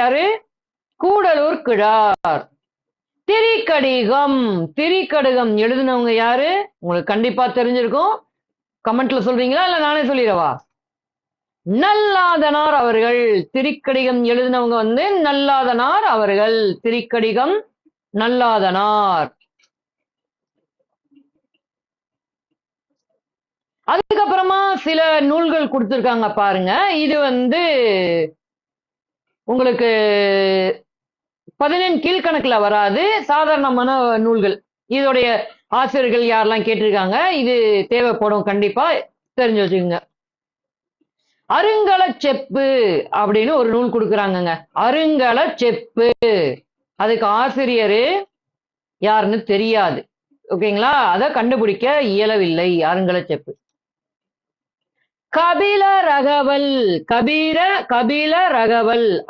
யாரு? கூடலூர் கிழார். திரிக்கடிகம் திரிக்கடிகம் எழுதினவங்க யாரு? உங்களுக்கு கண்டிப்பா தெரிஞ்சிருக்கும். கமெண்ட்ல சொல்றீங்களா? இல்ல நானே சொல்லிடவா? நல்லாதனார் அவர்கள். திரிக்கடிகம் எழுதினவங்க வந்து நல்லாதனார் அவர்கள். திரிக்கடிகம் நல்லாதனார். அதுக்கப்புறமா சில நூல்கள் கொடுத்துருக்காங்க பாருங்க. இது வந்து உங்களுக்கு பதினெண் கீழ்கணக்கில் வராது. சாதாரணமான நூல்கள். இதோடைய ஆசிரியர்கள் யாரெல்லாம் கேட்டிருக்காங்க இது தேவைப்படும் கண்டிப்பா தெரிஞ்சு வச்சுக்கோங்க. அருங்கல செப்பு அப்படின்னு ஒரு நூல் கொடுக்குறாங்கங்க. அருங்கல செப்பு. அதுக்கு ஆசிரியர் யாருன்னு தெரியாது. ஓகேங்களா? அதை கண்டுபிடிக்க இயலவில்லை அருங்கல செப்பு. கபில ரகவல் கபீர கபில ரகவல்